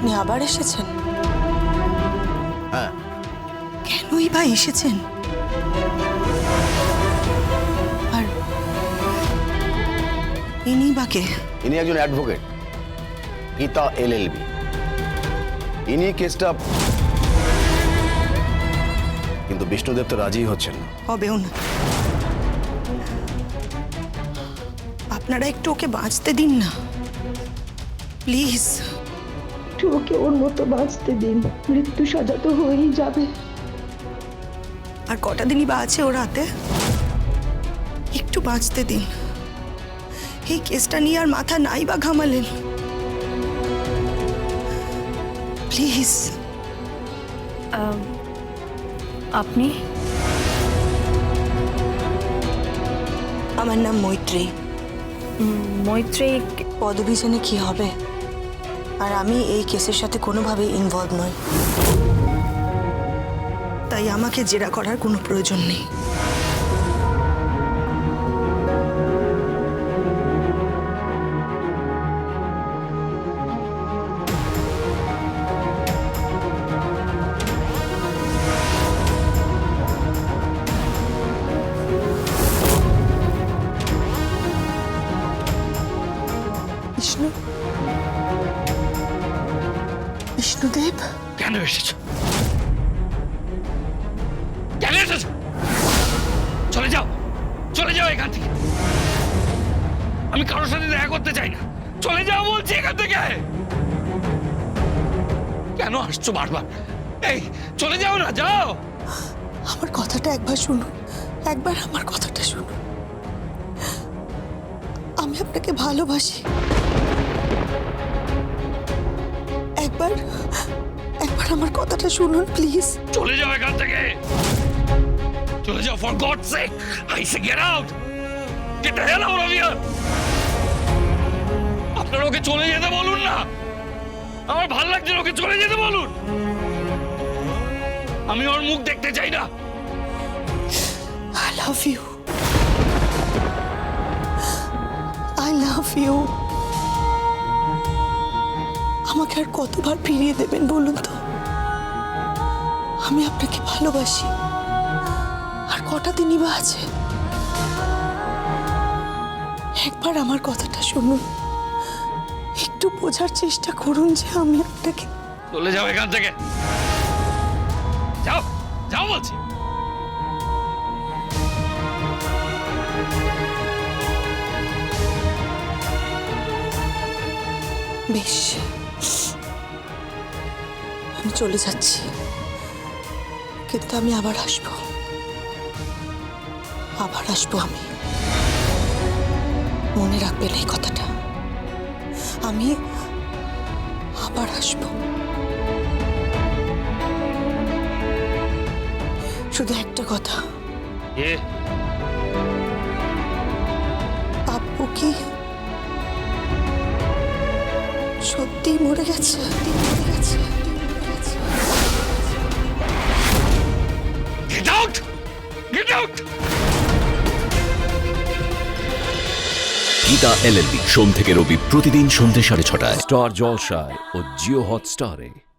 আপনি আবার এসেছেন? হ্যাঁ। কেনই বা এসেছেন? আর ইনি বা কে? ইনি একজন অ্যাডভোকেট গীতা এলএলবি। ইনি কেসটা কিন্তু বিষ্ণুদেব তো রাজি হচ্ছেন না। হবেও না। আপনারা একটু ওকে বাঁচতে দিন না। প্লিজ। একটু ওকে ওর মতো বাঁচতে দিন। মৃত্যু সাজা তো হয়েই যাবে। আর কটা দিনই বা আছে ওর হাতে? একটু বাঁচতে দিন। এই কেসটা নিয়ে আর মাথা নাই বা ঘামালেন। প্লিজ। আপনি? আমার নাম মৈত্রী। মৈত্রী পদবী জেনে কি হবে? আর আমি এই কেসের সাথে কোনোভাবেই ইনভলভ নই। তাই আমাকে জেরা করার কোনো প্রয়োজন নেই। বিষ্ণু বিষ্ণুদেব কেন এসেছ? কেন এসেছ? চলে যাও চলে যাও এখান থেকে। আমি কারোর সাথে দেখা করতে চাই না। চলে যাও বলছি এখান থেকে। কেন আসছো বারবার? এই চলে যাও না যাও। আমার কথাটা একবার শুনুন একবার আমার কথাটা শুনুন। আমি আপনাকে ভালোবাসি। একবার একবার আমার কথাটা শুনুন প্লিজ চলে যাও এখান থেকে। চলে যাও for god sake I say get out get the hell out of here আপনারা ওকে চলে যেতে বলুন না। আমার ভালো লাগছে ওকে চলে যেতে বলুন। আমি ওর মুখ দেখতে চাই না। I love you I love you আমাকে আর কতবার ফিরিয়ে দেবেন বলুন তো? আমি আপনাকে ভালোবাসি। আর কটা দিনই বা আছে? একবার আমার কথাটা শুনুন। একটু বোঝার চেষ্টা করুন যে আমি আপনাকে চলে যাও এখান থেকে। যাও যাও বলছি। বেশ। আমি চলে যাচ্ছি। কিন্তু আমি আবার আসব। আবার আসব আমি। মনে রাখবেন এই কথাটা। আমি আবার আসব। শুধু একটা কথা। আব্বু কি? গেছে মরে গেছে? মরে গেছে। আউট গীতা এলএলবি সোম থেকে রবি প্রতিদিন সন্ধ্যে সাড়ে ছটায়। স্টার জলসায় ও জিও হটস্টারে।